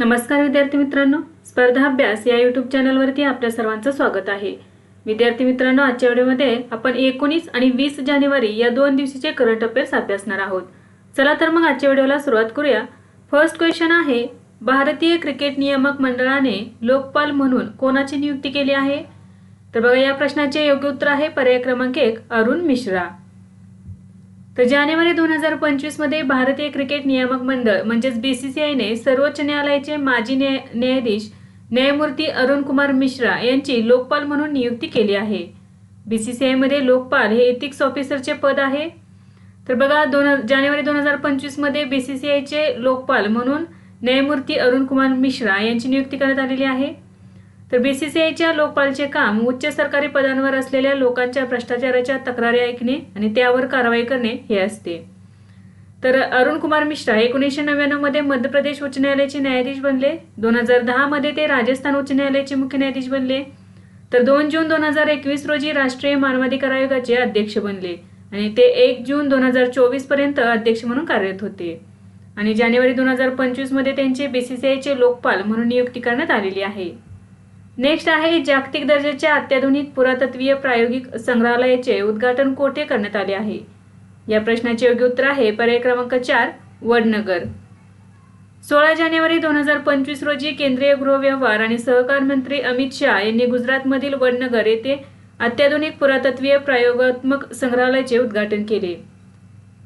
नमस्कार विद्यार्थी मित्रांनो स्पर्धा अभ्यास या यूट्यूब चॅनलवरती आपल्या सर्वांचं स्वागत आहे. विद्यार्थी मित्रांनो आजच्या व्हिडिओमध्ये आपण एकोणीस आणि वीस जानेवारी या दोन दिवशीचे करंट अफेअर्स अभ्यासणार आहोत. चला तर मग आजच्या व्हिडिओला सुरुवात करूया. फर्स्ट क्वेश्चन आहे भारतीय क्रिकेट नियामक मंडळाने लोकपाल म्हणून कोणाची नियुक्ती केली आहे? तर बघा या प्रश्नाचे योग्य उत्तर आहे पर्याय क्रमांक एक अरुण मिश्रा. तर जानेवारी दोन हजार पंचवीसमध्ये भारतीय क्रिकेट नियामक मंडळ म्हणजेच बीसीसीआयने सर्वोच्च न्यायालयाचे माजी न्याय न्यायाधीश न्यायमूर्ती अरुण कुमार मिश्रा यांची लोकपाल म्हणून नियुक्ती केली आहे. बीसीसीआयमध्ये लोकपाल हे एथिक्स ऑफिसरचे पद आहे. तर बघा दोन जानेवारी दोन हजार पंचवीसमध्ये बीसीसीआयचे लोकपाल म्हणून न्यायमूर्ती अरुण कुमार मिश्रा यांची नियुक्ती करण्यात आलेली आहे. तर बीसीसीआयच्या लोकपालचे काम उच्च सरकारी पदांवर असलेल्या लोकांच्या भ्रष्टाचाराच्या तक्रारी ऐकणे आणि त्यावर कारवाई करणे हे असते. तर अरुण कुमार मिश्रा एकोणीसशे नव्याण्णवमध्ये मध्य प्रदेश उच्च न्यायालयाचे न्यायाधीश बनले. दोन हजार दहामध्ये ते राजस्थान उच्च न्यायालयाचे मुख्य न्यायाधीश बनले. तर दोन जून दोन हजार एकवीस रोजी राष्ट्रीय मानवाधिकार आयोगाचे अध्यक्ष बनले आणि ते एक जून दोन हजार चोवीसपर्यंत अध्यक्ष म्हणून कार्यरत होते. आणि जानेवारी दोन हजार पंचवीसमध्ये त्यांचे बीसीसीआयचे लोकपाल म्हणून नियुक्ती करण्यात आलेली आहे. नेक्स्ट आहे जागतिक दर्जाच्या अत्याधुनिक पुरातत्वीय प्रायोगिक संग्रहालयाचे उद्घाटन कोठे करण्यात आले आहे? या प्रश्नाचे योग्य उत्तर आहे पर्याय क्रमांक चार वडनगर. सोळा जानेवारी दोन हजार पंचवीस रोजी केंद्रीय गृहव्यवहार आणि सहकार मंत्री अमित शहा यांनी गुजरातमधील वडनगर येथे अत्याधुनिक पुरातत्वीय प्रयोगात्मक संग्रहालयाचे उद्घाटन केले.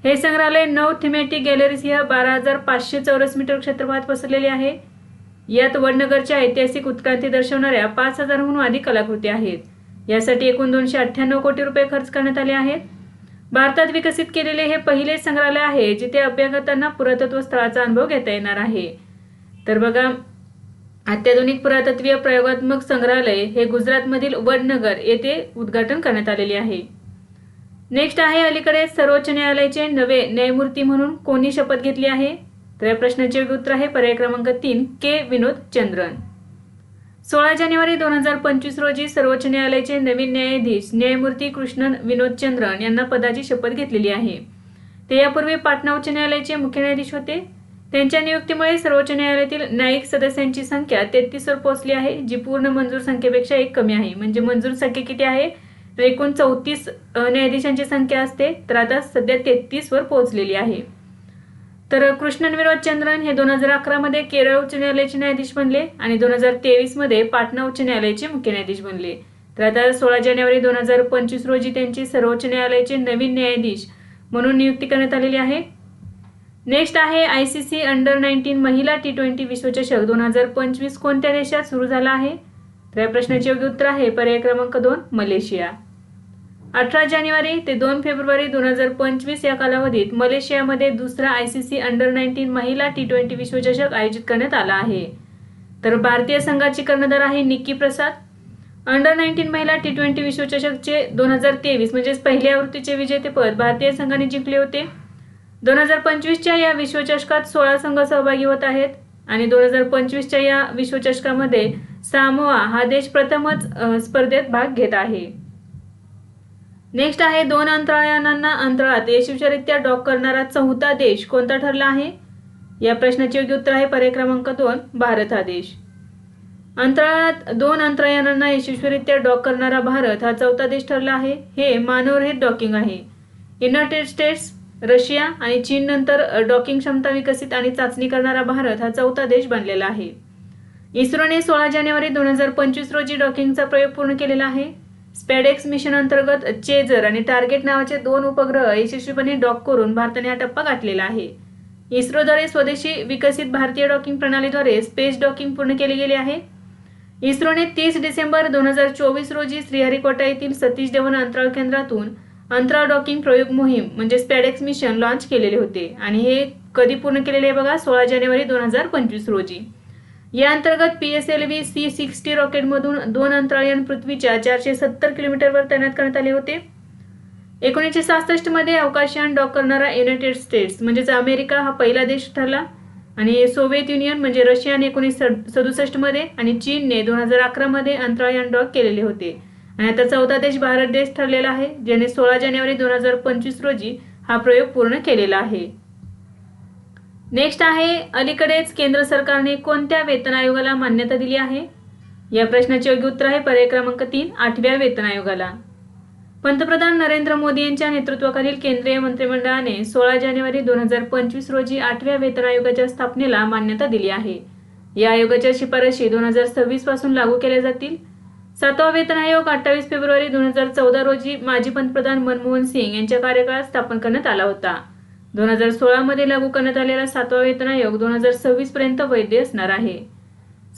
हे संग्रहालय नऊ थिमॅटिक गॅलरीसह बारा हजार पाचशे चौरस मीटर क्षेत्रफळात पसरलेले आहे. यात वडनगरच्या ऐतिहासिक उत्क्रांती दर्शवणाऱ्या पाच हजारहून अधिक कलाकृती आहेत. यासाठी एकूण दोनशे अठ्ठ्याण्णव कोटी रुपये खर्च करण्यात आले आहेत. भारतात विकसित केलेले हे पहिले संग्रहालय आहे जिथे अभ्यागतांना पुरातत्व स्थळाचा अनुभव घेता येणार आहे. तर बघा अत्याधुनिक पुरातत्वीय प्रयोगात्मक संग्रहालय हे गुजरातमधील वडनगर येथे उद्घाटन करण्यात आलेले आहे. नेक्स्ट आहे अलीकडे सर्वोच्च न्यायालयाचे नवे न्यायमूर्ती म्हणून कोणी शपथ घेतली आहे? तर या प्रश्नाचे योग्य उत्तर आहे पर्याय क्रमांक तीन के. विनोद चंद्रन. सोळा जानेवारी दोन हजार पंचवीस रोजी सर्वोच्च न्यायालयाचे नवीन न्यायाधीश न्यायमूर्ती कृष्णन विनोद चंद्रन यांना पदाची शपथ घेतलेली आहे. ते यापूर्वी पाटणा उच्च न्यायालयाचे मुख्य न्यायाधीश होते. त्यांच्या नियुक्तीमुळे सर्वोच्च न्यायालयातील न्यायिक सदस्यांची संख्या तेहतीसवर पोहोचली आहे जी पूर्ण मंजूर संख्येपेक्षा एक कमी आहे. म्हणजे मंजूर संख्या किती आहे? तर एकूण चौतीस न्यायाधीशांची संख्या असते तर आता सध्या तेहतीसवर पोहोचलेली आहे. तर कृष्णन विनोद चंद्रन हे दोन हजार अकरामध्ये केरळ उच्च न्यायालयाचे न्यायाधीश बनले आणि दोन हजार तेवीसमध्ये पाटणा उच्च न्यायालयाचे मुख्य न्यायाधीश बनले. तर आता सोळा जानेवारी दोन हजार पंचवीस रोजी त्यांची सर्वोच्च न्यायालयाचे नवीन न्यायाधीश म्हणून नियुक्ती करण्यात आलेली आहे. नेक्स्ट आहे I C C under nineteen महिला टी ट्वेंटी विश्वचषक. दोन हजार पंचवीस कोणत्या देशात सुरू झाला आहे? तर या प्रश्नाचे योग्य उत्तर आहे पर्याय क्रमांक दोन मलेशिया. अठरा जानेवारी ते दोन फेब्रुवारी दोन हजार पंचवीस या कालावधीत मलेशियामध्ये दुसरा I C C under nineteen महिला टी ट्वेंटी विश्वचषक आयोजित करण्यात आला आहे. तर भारतीय संघाची कर्णधार आहे निक्की प्रसाद. अंडर नाईन्टीन महिला टी ट्वेंटी विश्वचषकचे दोन हजार तेवीस म्हणजेच पहिल्या आवृत्तीचे विजेतेपद भारतीय संघाने जिंकले होते. दोन हजार पंचवीसच्या या विश्वचषकात सोळा संघ सहभागी होत आहेत आणि दोन हजार पंचवीसच्या या विश्वचषकामध्ये सामोआ हा देश प्रथमच स्पर्धेत भाग घेत आहे. नेक्स्ट आहे दोन अंतराळयानांना अंतराळात यशस्वीरित्या डॉक करणारा चौथा देश कोणता ठरला आहे? या प्रश्नाचे योग्य उत्तर आहे पर्याय क्रमांक दोन भारत हा देश. अंतराळात दोन अंतराळयानांना यशस्वीरित्या डॉक करणारा भारत हा चौथा देश ठरला आहे हे मानवरहित डॉकिंग आहे. युनायटेड स्टेट्स रशिया आणि चीन नंतर डॉकिंग क्षमता विकसित आणि चाचणी करणारा भारत हा चौथा देश बनलेला आहे. इस्रोने सोळा जानेवारी दोन हजार पंचवीस रोजी डॉकिंगचा प्रयोग पूर्ण केलेला आहे. स्पॅडेक्स मिशन अंतर्गत चेजर आणि टार्गेट नावाचे दोन उपग्रह यशस्वीपणे डॉक करून भारताने हा टप्पा गाठलेला आहे. इस्रोद्वारे स्वदेशी विकसित भारतीय डॉकिंग प्रणालीद्वारे स्पेस डॉकिंग पूर्ण केले गेले आहे. इस्रोने तीस डिसेंबर दोन हजार चोवीस रोजी श्रीहरिकोटा येथील सतीश धवन अंतराळ केंद्रातून अंतराळ डॉकिंग प्रयोग मोहीम म्हणजे स्पेडेक्स मिशन लॉन्च केलेले होते. आणि हे कधी पूर्ण केलेले आहे बघा सोळा जानेवारी दोन हजार पंचवीस रोजी. या अंतर्गत P S L V C sixty रॉकेटमधून दोन अंतराळयान पृथ्वीच्या चारशे सत्तर किलोमीटरवर तैनात करण्यात आले होते. एकोणीसशे सहासष्टमध्ये अवकाशयान डॉक करणारा युनायटेड स्टेट्स म्हणजेच अमेरिका हा पहिला देश ठरला. आणि सोव्हिएत युनियन म्हणजे रशियाने एकोणीस सदुसष्टमध्ये आणि चीनने दोन हजार अकरा मध्ये अंतराळयान डॉक केलेले होते. आणि आता चौथा देश भारत देश ठरलेला आहे ज्याने सोळा जानेवारी दोन हजार पंचवीस रोजी हा प्रयोग पूर्ण केलेला आहे. नेक्स्ट आहे अलीकडेच केंद्र सरकारने कोणत्या वेतन आयोगाला मान्यता दिली आहे? या प्रश्नाचे योग्य उत्तर आहे पर्याय क्रमांक तीन आठव्या वेतन आयोगाला. पंतप्रधान नरेंद्र मोदी यांच्या नेतृत्वाखालील केंद्रीय मंत्रिमंडळाने सोळा जानेवारी दोन हजार पंचवीस रोजी आठव्या वेतन आयोगाच्या स्थापनेला मान्यता दिली आहे. या आयोगाच्या शिफारशी दोन हजार सव्वीसपासून लागू केल्या जातील. सातवा वेतन आयोग अठ्ठावीस फेब्रुवारी दोन हजार चौदा रोजी माजी पंतप्रधान मनमोहन सिंग यांच्या कार्यकाळात स्थापन करण्यात आला होता. दोन हजार सोळामध्ये लागू करण्यात आलेला सातवा वेतन आयोग दोन हजार सव्वीस पर्यंत वैध असणार आहे.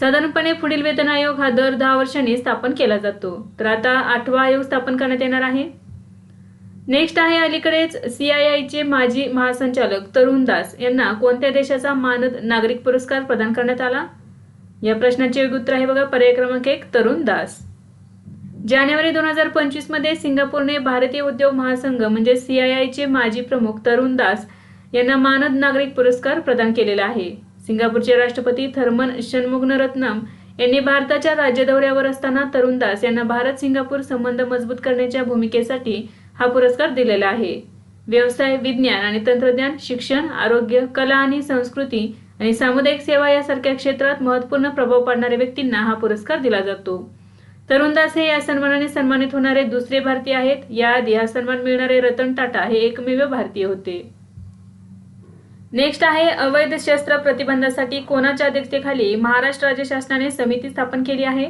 साधारणपणे पुढील वेतन आयोग हा दर दहा वर्षांनी स्थापन केला जातो. तर आता आठवा आयोग स्थापन करण्यात येणार आहे. नेक्स्ट आहे अलीकडेच सीआयआयचे माजी महासंचालक तरुण दास यांना कोणत्या देशाचा मानद नागरिक पुरस्कार प्रदान करण्यात आला? या प्रश्नाचे योग्य उत्तर आहे बघा. पर्याय क्रमांक एक तरुण दास. जानेवारी दोन हजार पंचवीसमध्ये सिंगापूरने भारतीय उद्योग महासंघ म्हणजे सीआयआयचे माजी प्रमुख तरुण दास यांना मानद नागरिक पुरस्कार प्रदान केलेला आहे. सिंगापूरचे राष्ट्रपती थर्मन षण्मुगनरत्नम यांनी भारताच्या राज्य दौऱ्यावर असताना तरुण दास यांना भारत सिंगापूर संबंध मजबूत करण्याच्या भूमिकेसाठी हा पुरस्कार दिलेला आहे. व्यवसाय विज्ञान आणि तंत्रज्ञान शिक्षण आरोग्य कला आणि संस्कृती आणि सामुदायिक सेवा यासारख्या क्षेत्रात महत्त्वपूर्ण प्रभाव पाडणाऱ्या व्यक्तींना हा पुरस्कार दिला जातो. तरुणदास हे या सन्मानाने सन्मानित होणारे दुसरे भारतीय आहेत. याआधी हा सन्मान मिळणारे रतन टाटा हे एकमेव भारतीय होते. नेक्स्ट आहे अवैध शस्त्र प्रतिबंधासाठी कोणाच्या अध्यक्षतेखाली महाराष्ट्र राज्य शासनाने समिती स्थापन केली आहे?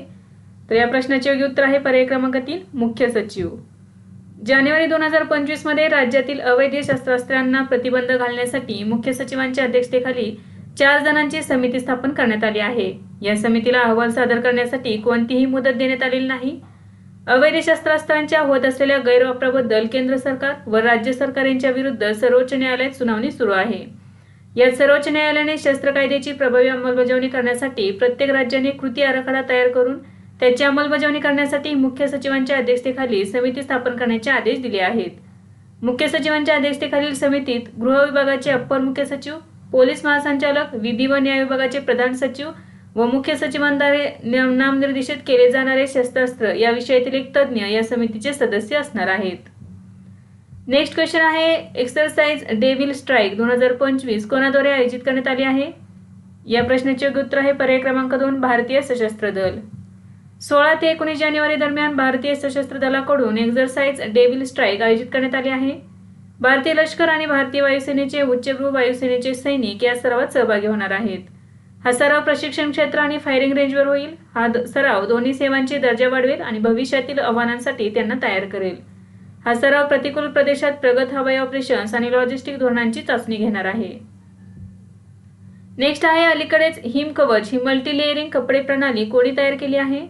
तर या प्रश्नाचे योग्य उत्तर आहे पर्याय क्रमांक तीन मुख्य सचिव. जानेवारी दोन हजार पंचवीसमध्ये राज्यातील अवैध शस्त्रास्त्रांना प्रतिबंध घालण्यासाठी मुख्य सचिवांच्या अध्यक्षतेखाली चार जणांची समिती स्थापन करण्यात आली आहे. या समितीला अहवाल सादर करण्यासाठी कोणतीही मुदत देण्यात आलेली नाही. अवैध शस्त्रास्त्रांच्या होत असलेल्या गैरवापराबद्दल केंद्र सरकार व राज्य सरकार यांच्या विरुद्ध सर्वोच्च न्यायालयात सुनावणी सुरू आहे. यात सर्वोच्च न्यायालयाने शस्त्र कायद्याची प्रभावी अंमलबजावणी करण्यासाठी प्रत्येक राज्याने कृती आराखडा तयार करून त्याची अंमलबजावणी करण्यासाठी मुख्य सचिवांच्या अध्यक्षतेखाली समिती स्थापन करण्याचे आदेश दिले आहेत. मुख्य सचिवांच्या अध्यक्षतेखालील समितीत गृह विभागाचे अप्पर मुख्य सचिव पोलीस महासंचालक विधी व न्याय विभागाचे प्रधान सचिव व मुख्य सचिवांद्वारे नामनिर्देशित केले जाणारे शस्त्रास्त्र या विषयातील एक तज्ज्ञ या समितीचे सदस्य असणार आहेत. नेक्स्ट क्वेश्चन आहे एक्सरसाइज डेव्हिल स्ट्राईक दोन हजार पंचवीस कोणाद्वारे आयोजित करण्यात आली आहे? या प्रश्नाचे योग्य उत्तर आहे पर्याय क्रमांक दोन भारतीय सशस्त्र दल. सोळा ते एकोणीस जानेवारी दरम्यान भारतीय सशस्त्र दलाकडून एक्झरसाइज डेव्हिल स्ट्राईक आयोजित करण्यात आली आहे. भारतीय लष्कर आणि भारतीय वायुसेनेचे उच्चभ्रू वायुसेनेचे सैनिक या सर्वात सहभागी होणार आहेत. हा सराव प्रशिक्षण क्षेत्र आणि फायरिंग रेंजवर होईल. हा सराव दोन्ही सेवांचे दर्जा वाढवेल आणि भविष्यातील आव्हानांसाठी त्यांना तयार करेल. हा सराव प्रतिकूल प्रदेशात प्रगत हवाई ऑपरेशन्स आणि लॉजिस्टिक धोरणांची चाचणी घेणार आहे. नेक्स्ट आहे अलीकडेच हिम कवच ही मल्टी लेअरिंग कपडे प्रणाली कोणी तयार केली आहे?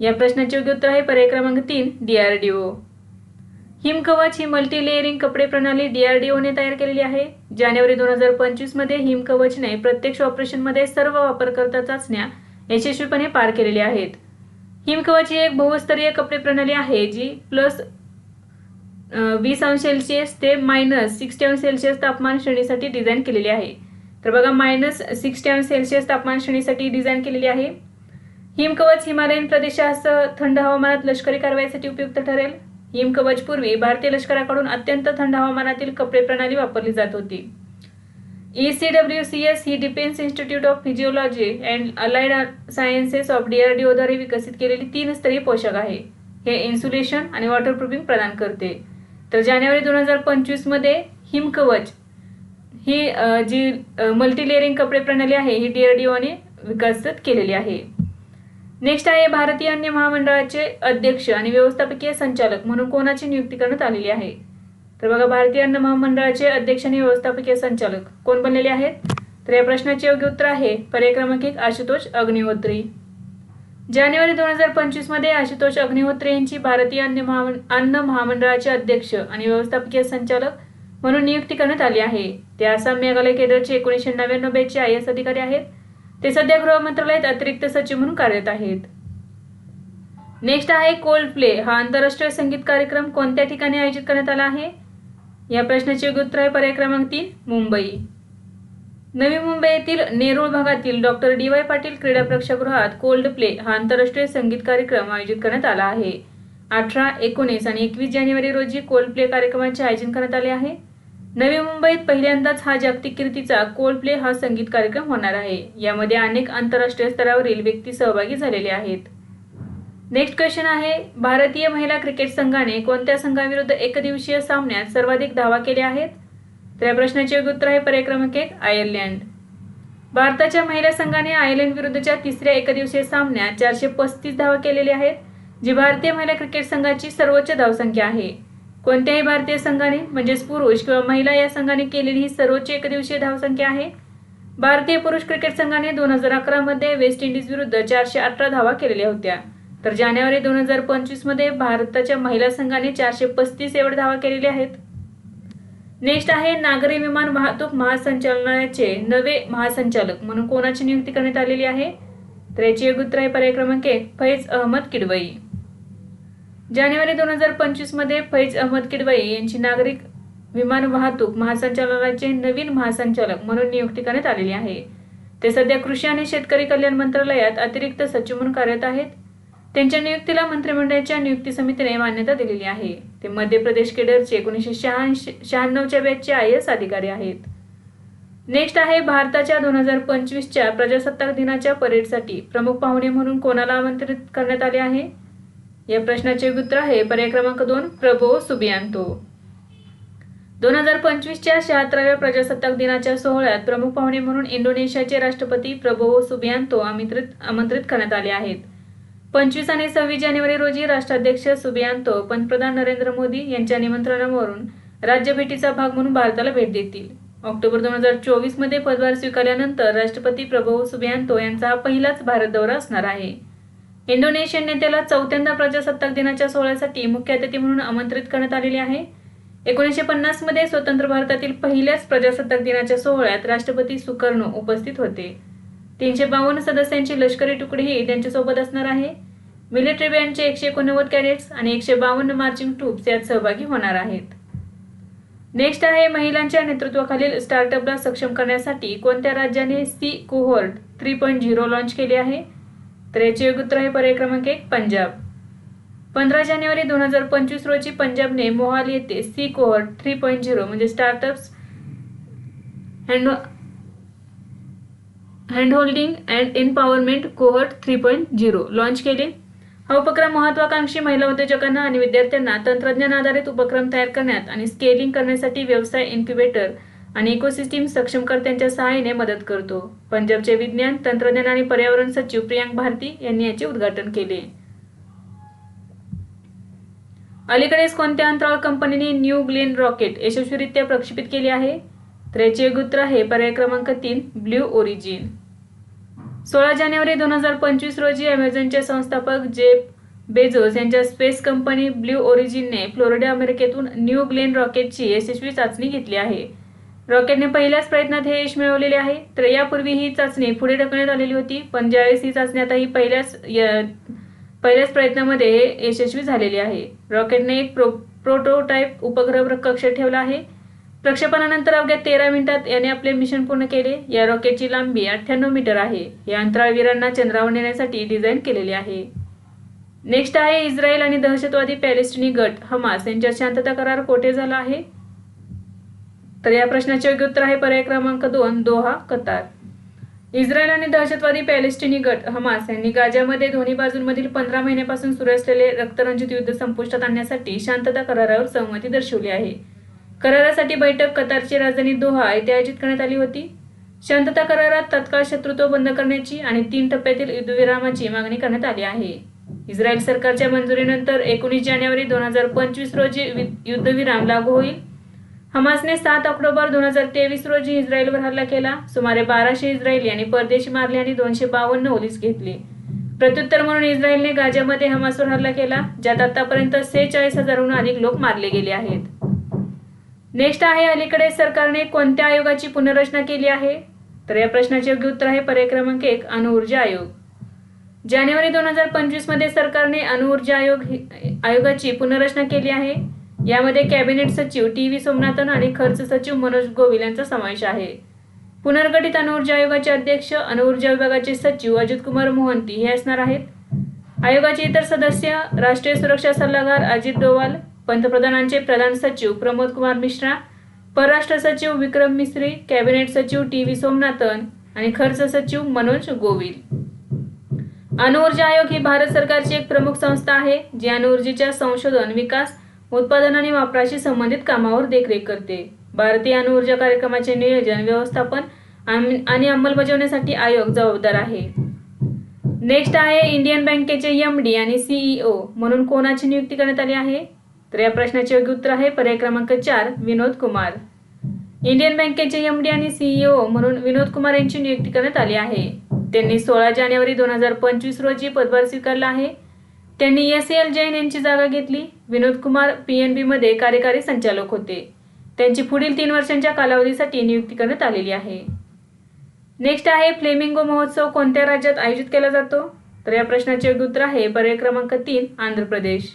या प्रश्नाचे योग्य उत्तर आहे पर्याय क्रमांक तीन डीआरडीओ हिमकवच ही मल्टी लेअरिंग कपडे प्रणाली डीआरडीओने तयार केलेली आहे. जानेवारी दोन हजार पंचवीसमध्ये हिमकवचने प्रत्यक्ष ऑपरेशनमध्ये सर्व वापरकर्ता चाचण्या यशस्वीपणे पार केलेल्या आहेत. हिमकवच ही एक बहुस्तरीय कपडे प्रणाली आहे जी प्लस वीस अंश सेल्सिअस ते मायनस सिक्स्टी अंश सेल्सिअस तापमान श्रेणीसाठी डिझाईन केलेली आहे. तर बघा मायनस सिक्स्टी अंश सेल्सिअस तापमान श्रेणीसाठी डिझाईन केलेली आहे. हिमकवच हिमालयन प्रदेशासह थंड हवामानात लष्करी कारवाईसाठी उपयुक्त ठरेल. हिमकवच पूर्वी भारतीय लष्कराकडून अत्यंत थंड हवामानातील कपडे प्रणाली वापरली जात होती. E C W C S he defence institute of physiology and allied sciences of डीआरडीओद्वारे विकसित केलेली तीन स्तरीय पोशाख आहे. हे इन्सुलेशन आणि वॉटरप्रूफिंग प्रदान करते. तर जानेवारी दोन हजार पंचवीसमध्ये हिमकवच ही जी मल्टीलेअरिंग कपडे प्रणाली आहे ही डीआरडीओने विकसित केलेली आहे. नेक्स्ट आहे भारतीय अन्य महामंडळाचे अध्यक्ष आणि व्यवस्थापकीय संचालक म्हणून कोणाची नियुक्ती करण्यात आलेली आहे? तर बघा भारतीय अन्न महामंडळाचे अध्यक्ष आणि व्यवस्थापकीय संचालक कोण बनलेले आहेत? तर या प्रश्नाचे योग्य उत्तर आहे पर्याय क्रमांक एक आशुतोष अग्निहोत्री. जानेवारी दोन हजार पंचवीसमध्ये आशुतोष अग्निहोत्री यांची भारतीय अन्न महा अन्न महामंडळाचे अध्यक्ष आणि व्यवस्थापकीय संचालक म्हणून नियुक्ती करण्यात आली आहे. ते आसाम मेघालय केंद्राचे एकोणीसशे नव्याण्णव बेचे आय एस अधिकारी आहेत. ते सध्या गृह मंत्रालयात अतिरिक्त सचिव म्हणून कार्यरत आहेत. नेक्स्ट आहे कोल्ड प्ले हा आंतरराष्ट्रीय संगीत कार्यक्रम कोणत्या ठिकाणी आयोजित करण्यात आला आहे? या प्रश्नाचे उत्तर आहे पर्याय क्रमांक तीन मुंबई. नवी मुंबई येथील नेरूळ भागातील डॉक्टर डी वाय पाटील क्रीडा प्रेक्षागृहात कोल्ड प्ले हा आंतरराष्ट्रीय संगीत कार्यक्रम आयोजित करण्यात आला आहे. अठरा एकोणीस आणि एकवीस जानेवारी रोजी कोल्ड प्ले कार्यक्रमाचे आयोजन करण्यात आले आहे. नवी मुंबईत पहिल्यांदाच हा जागतिक कीर्तीचा कोल्ड प्ले हा संगीत कार्यक्रम होणार आहे. यामध्ये अनेक आंतरराष्ट्रीय स्तरावरील व्यक्ती सहभागी झालेले आहेत. नेक्स्ट क्वेश्चन आहे भारतीय महिला क्रिकेट संघाने कोणत्या संघाविरुद्ध एकदिवसीय सामन्यात सर्वाधिक धावा केल्या आहेत? तर या प्रश्नाचे योग्य उत्तर आहे पर्याय क्रमांक एक आयर्लंड. भारताच्या महिला संघाने आयर्लंड विरुद्धच्या तिसऱ्या एकदिवसीय सामन्यात चारशे पस्तीस धावा केलेल्या आहेत जी भारतीय महिला क्रिकेट संघाची सर्वोच्च धावसंख्या आहे. कोणत्याही भारतीय संघाने म्हणजेच पुरुष किंवा महिला या संघाने केलेली ही सर्वोच्च एकदिवसीय धावसंख्या आहे. भारतीय पुरुष क्रिकेट संघाने दोन हजार अकरामध्ये वेस्ट इंडिज विरुद्ध चारशे अठरा धावा केलेल्या होत्या. तर जानेवारी दोन हजार पंचवीसमध्ये भारताच्या महिला संघाने चारशे पस्तीस एवढे धावा केलेल्या आहेत. नेक्स्ट आहे नागरी विमान वाहतूक महासंचालनालयाचे नवे महासंचालक म्हणून कोणाची नियुक्ती करण्यात आलेली आहे? तर याची एक उत्तर आहे पर्याय क्रमांक एक फैज अहमद किडवई. जानेवारी दोन हजार पंचवीसमध्ये फैज अहमद किडवाई यांची नागरिक विमान वाहतूक महासंचालनाचे नवीन महासंचालक म्हणून नियुक्ती करण्यात आलेली आहे. ते सध्या कृषी आणि शेतकरी कल्याण मंत्रालयात अतिरिक्त सचिव म्हणून कार्यरत आहेत. त्यांच्या नियुक्तीला मंत्रिमंडळाच्या नियुक्ती समितीने मान्यता दिलेली आहे. ते मध्य प्रदेश केडरचे एकोणीसशे शहाऐंशी शहाण्णवच्या बॅचचे आय एस अधिकारी आहेत. नेक्स्ट आहे भारताच्या दोन हजार पंचवीसच्या प्रजासत्ताक दिनाच्या परेडसाठी प्रमुख पाहुणे म्हणून कोणाला आमंत्रित करण्यात आले आहे? या प्रश्नाचे उत्तर आहे. पर्याय क्रमांक दोन प्रभो सुबियांतो. दोन हजार पंचवीसच्या शहात्तराव्या प्रजासत्ताक दिनाच्या सोहळ्यात प्रमुख पाहुणे म्हणून इंडोनेशियाचे राष्ट्रपती प्रभो सुबियांतो आमंत्रित आमंत्रित करण्यात आले आहेत. पंचवीस आणि सव्वीस जानेवारी रोजी राष्ट्राध्यक्ष सुबियांतो पंतप्रधान नरेंद्र मोदी यांच्या निमंत्रणावरून राज्यभेटीचा भाग म्हणून भारताला भेट देतील. ऑक्टोबर दोन हजार चोवीसमध्ये पदभार स्वीकारल्यानंतर राष्ट्रपती प्रभो सुबियांतो यांचा हा पहिलाच भारत दौरा असणार आहे. इंडोनेशियन नेत्याला चौथ्यांदा प्रजासत्ताक दिनाच्या सोहळ्यासाठी मुख्य अतिथी म्हणून आमंत्रित करण्यात आलेले आहे. एकोणीसशे पन्नासमध्ये स्वतंत्र भारतातील पहिल्याच प्रजासत्ताक दिनाच्या सोहळ्यात राष्ट्रपती सुकर्णो उपस्थित होते. तीनशे बावन्न सदस्यांची लष्करी तुकडीही त्यांच्यासोबत असणार आहे. मिलिटरी बँडचे एकशे एकोणनव्वद कॅडेट्स आणि एकशे बावन्न मार्चिंग ट्रूप्स यात सहभागी होणार आहेत. नेक्स्ट आहे महिलांच्या नेतृत्वाखालील स्टार्टअपला सक्षम करण्यासाठी कोणत्या राज्याने C cohort three point zero launch केले आहे? तर याचे योग्य उत्तर आहे पर्याय क्रमांक एक पंजाब. पंधरा जानेवारी दोन हजार पंचवीस रोजी पंजाबने मोहाल येथे C cohort three point zero म्हणजे startups hand handholding and empowerment cohort three point zero launch केले. हा उपक्रम महत्वाकांक्षी महिला उद्योजकांना आणि विद्यार्थ्यांना तंत्रज्ञान आधारित उपक्रम तयार करण्यात आणि स्केलिंग करण्यासाठी व्यवसाय इन्क्युबेटर आणि इकोसिस्टीम सक्षमकर्त्यांच्या सहाय्याने मदत करतो. पंजाबचे विज्ञान तंत्रज्ञान आणि पर्यावरण सचिव प्रियांक भारती यांनी याचे उद्घाटन केले. अलीकडेच कोणत्या अंतराळ कंपनीने न्यू ग्लेन रॉकेट यशस्वीरित्या प्रक्षेपित केले आहे? तर याचे हे आहे पर्याय क्रमांक तीन ब्ल्यू ओरिजिन. सोळा जानेवारी दोन हजार पंचवीस रोजी अमेझॉनचे संस्थापक जेप बेझोस यांच्या स्पेस कंपनी ब्ल्यू ओरिजिनने फ्लोरिडा अमेरिकेतून न्यू ग्लेन रॉकेटची यशस्वी चाचणी घेतली आहे. रॉकेटने पहिल्याच प्रयत्नात हे यश मिळवलेले आहे. तर यापूर्वी ही चाचणी पुढे ढकलण्यात आलेली होती पण ज्यावेळेस ही चाचणी आता ही पहिल्याच य- पहिल्याच प्रयत्नामध्ये हे यशस्वी झालेली आहे. रॉकेटने एक प्रो प्रोटोटाईप उपग्रह कक्षेत ठेवला आहे. प्रक्षेपणानंतर अवघ्या तेरा मिनिटात याने आपले मिशन पूर्ण केले. या रॉकेटची लांबी अठ्ठ्याण्णव मीटर आहे. या अंतराळवीरांना चंद्रावर नेण्यासाठी डिझाईन केलेले आहे. नेक्स्ट आहे इस्रायल आणि दहशतवादी पॅलेस्टिनी गट. हमास यांच्यात शांतता करार कोठे झाला आहे? तर या प्रश्नाचे योग्य उत्तर आहे पर्याय क्रमांक दोन दोहा कतार. इस्रायल आणि दहशतवादी पॅलेस्टिनी गट हमास यांनी गाजामध्ये दोन्ही बाजूंमधील पंधरा महिन्यापासून सुरू असलेले रक्तरंजित युद्ध संपुष्टात आणण्यासाठी शांतता करारावर सहमती दर्शवली आहे. करारासाठी बैठक कतारची राजधानी दोहा येथे आयोजित करण्यात आली होती. शांतता करारात तत्काळ शत्रुत्व बंद करण्याची आणि तीन टप्प्यातील युद्धविरामाची मागणी करण्यात आली आहे. इस्रायल सरकारच्या मंजुरीनंतर एकोणीस जानेवारी दोन हजार पंचवीस रोजी युद्धविराम लागू होईल. हमासने सात ऑक्टोबर दोन हजार तेवीस रोजी इस्रायलवर हल्ला केला. सुमारे बाराशे इस्रायली आणि परदेशी मारले आणि दोनशे बावन्न ओलीस घेतली. प्रत्युत्तर म्हणून इस्रायलने गाजामध्ये हमासवर हल्ला केला ज्यात आतापर्यंत सेहेचाळीस हजारहून अधिक लोक मारले गेले आहेत. नेक्स्ट आहे अलीकडे सरकारने कोणत्या आयोगाची पुनर्रचना केली आहे? तर या प्रश्नाचे योग्य उत्तर आहे पर्याय क्रमांक एक अणुऊर्जा आयोग. जानेवारी दोन हजार पंचवीसमध्ये सरकारने अणुऊर्जा आयोग ही- आयोगाची पुनर्रचना केली आहे. यामध्ये कॅबिनेट सचिव टी व्ही सोमनाथन आणि खर्च सचिव मनोज गोविल यांचा समावेश आहे. पुनर्गठित अणुऊर्जा आयोगाचे अध्यक्ष अणुऊर्जा विभागाचे सचिव अजित कुमार मोहंती हे असणार आहेत. आयोगाचे इतर सदस्य राष्ट्रीय सुरक्षा सल्लागार अजित डोवाल पंतप्रधानांचे प्रधान सचिव प्रमोद कुमार मिश्रा परराष्ट्र सचिव विक्रम मिस्त्री कॅबिनेट सचिव टी व्ही सोमनाथन आणि खर्च सचिव मनोज गोविल. अणुऊर्जा आयोग ही भारत सरकारची एक प्रमुख संस्था आहे जी अणुऊर्जेच्या संशोधन विकास उत्पादन आणि वापराशी संबंधित कामावर देखरेख करते. भारतीय अणुऊर्जा कार्यक्रमाचे नियोजन व्यवस्थापन आम- आणि अंमलबजावणीसाठी आयोग जबाबदार आहे. नेक्स्ट आहे इंडियन बँकेचे एम डी आणि सीईओ म्हणून कोणाची नियुक्ती करण्यात आली आहे? तर या प्रश्नाचे योग्य उत्तर आहे पर्याय क्रमांक चार विनोद कुमार. इंडियन बँकेचे एम डी आणि सीईओ म्हणून विनोद कुमार यांची नियुक्ती करण्यात आली आहे. त्यांनी सोळा जानेवारी दोन हजार पंचवीस रोजी पदभार स्वीकारला आहे. त्यांनी एस एल जैन यांची जागा घेतली. विनोद कुमार पी एन बीमध्ये कार्यकारी संचालक होते. त्यांची पुढील तीन वर्षांच्या कालावधीसाठी नियुक्ती करण्यात आलेली आहे. नेक्स्ट आहे फ्लेमिंगो महोत्सव. कोणत्या राज्यात आयोजित केला जातो? तर या प्रश्नाचे योग्य उत्तर आहे पर्याय क्रमांक तीन आंध्र प्रदेश.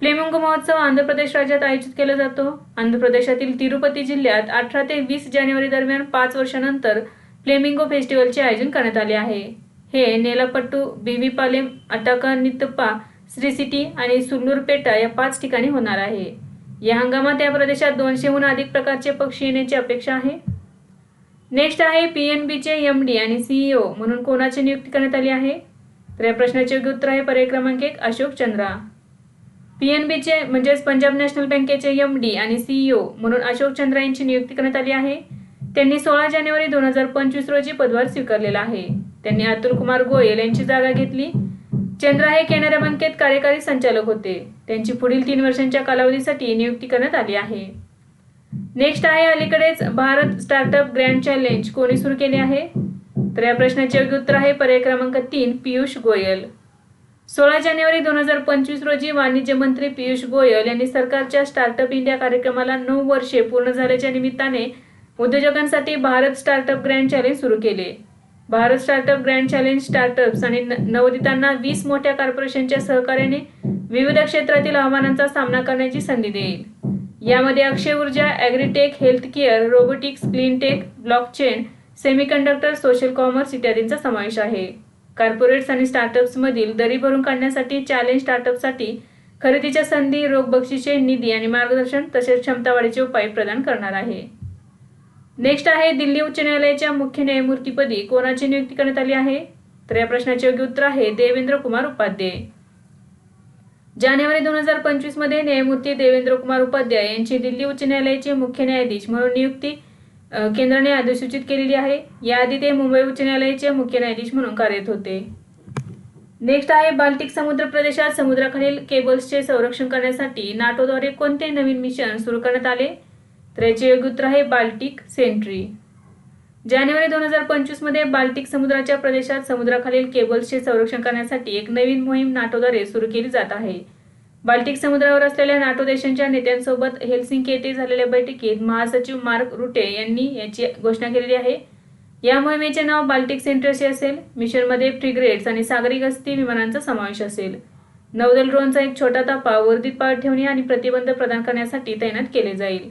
फ्लेमिंगो महोत्सव आंध्र प्रदेश राज्यात आयोजित केला जातो. आंध्र प्रदेशातील तिरुपती जिल्ह्यात अठरा ते वीस जानेवारी दरम्यान पाच वर्षानंतर फ्लेमिंगो फेस्टिवलचे आयोजन करण्यात आले आहे. हे नेलापट्टू बीवीपालेम अटाकानित्तप्पा श्री सिटी आणि सुल्लूरपेटा या पाच ठिकाणी होणार आहे. या हंगामात या प्रदेशात दोनशेहून अधिक प्रकारचे पक्षी येण्याची अपेक्षा आहे. नेक्स्ट आहे पी एन बीचे एम डी आणि सीईओ म्हणून कोणाची नियुक्ती करण्यात आली आहे? तर या प्रश्नाचे योग्य उत्तर आहे पर्याय क्रमांक एक अशोक चंद्रा. पी एन बीचे म्हणजेच पंजाब नॅशनल बँकेचे एम डी आणि सीईओ म्हणून अशोक चंद्रा यांची नियुक्ती करण्यात आली आहे. त्यांनी सोळा जानेवारी दोन हजार पंचवीस रोजी पदभार स्वीकारलेला आहे. त्यांनी अतुल कुमार गोयल यांची जागा घेतली. चंद्रा हे कॅनरा बँकेत कार्यकारी संचालक होते. त्यांची पुढील तीन वर्षांच्या कालावधीसाठी नियुक्ती करण्यात आली आहे. नेक्स्ट आहे अलीकडेच भारत स्टार्टअप ग्रँड चॅलेंज. कोणी सुरू केले आहे? तर या प्रश्नाचे योग्य उत्तर आहे पर्याय क्रमांक तीन पियुष गोयल. सोळा जानेवारी दोन हजार पंचवीस रोजी वाणिज्य मंत्री पियुष गोयल यांनी सरकारच्या स्टार्टअप इंडिया कार्यक्रमाला नऊ वर्षे पूर्ण झाल्याच्या निमित्ताने उद्योजकांसाठी भारत स्टार्टअप ग्रँड चॅलेंज सुरू केले. Bharat startup grand challenge startups आणि नवोदितांना वीस मोठ्या कॉर्पोरेशनच्या सहकार्याने विविध क्षेत्रातील आव्हानांचा सामना करण्याची संधी देईल. यामध्ये अक्षय ऊर्जा agritech health care robotics cleantech blockchain semiconductor social commerce इत्यादींचा समावेश आहे. कॉर्पोरेट्स आणि स्टार्टअप्समधील दरी भरून काढण्यासाठी चॅलेंज स्टार्टअपसाठी खरेदीच्या संधी रोख बक्षिसे निधी आणि मार्गदर्शन तसेच क्षमतावाढीचे उपाय प्रदान करणार आहे. नेक्स्ट आहे दिल्ली उच्च न्यायालयाच्या मुख्य न्यायमूर्तीपदी कोणाची नियुक्ती करण्यात आली आहे? तर या प्रश्नाचे योग्य उत्तर आहे देवेंद्र कुमार उपाध्याय. जानेवारी दोन हजार पंचवीसमध्ये न्यायमूर्ती देवेंद्र कुमार उपाध्याय यांची दिल्ली उच्च न्यायालयाचे मुख्य न्यायाधीश म्हणून नियुक्ती केंद्राने अधिसूचित केलेली आहे. याआधी ते मुंबई उच्च न्यायालयाचे मुख्य न्यायाधीश म्हणून कार्यरत होते. नेक्स्ट आहे बाल्टिक समुद्र प्रदेशात समुद्राखालील केबल्सचे संरक्षण करण्यासाठी नाटोद्वारे कोणते नवीन मिशन सुरू करण्यात आले? त्याचे याचे आहे बाल्टिक सेंट्री. जानेवारी दोन हजार पंचवीसमध्ये बाल्टिक समुद्राच्या प्रदेशात समुद्राखालील केबल्सचे संरक्षण करण्यासाठी एक नवीन मोहीम नाटोद्वारे सुरू केली जात आहे. बाल्टिक समुद्रावर असलेल्या नाटो देशांच्या नेत्यांसोबत हेल्सिंकी येथे झालेल्या बैठकीत महासचिव मार्क रुटे यांनी याची घोषणा केलेली आहे. या मोहिमेचे नाव बाल्टिक सेंट्रसचे असेल मिशनमध्ये फ्रिग्रेट्स आणि सागरी गस्ती विमानांचा समावेश असेल. नौदल ड्रोनचा एक छोटा तापा वर्दीत पाळत ठेवणे आणि प्रतिबंध प्रदान करण्यासाठी तैनात केले जाईल.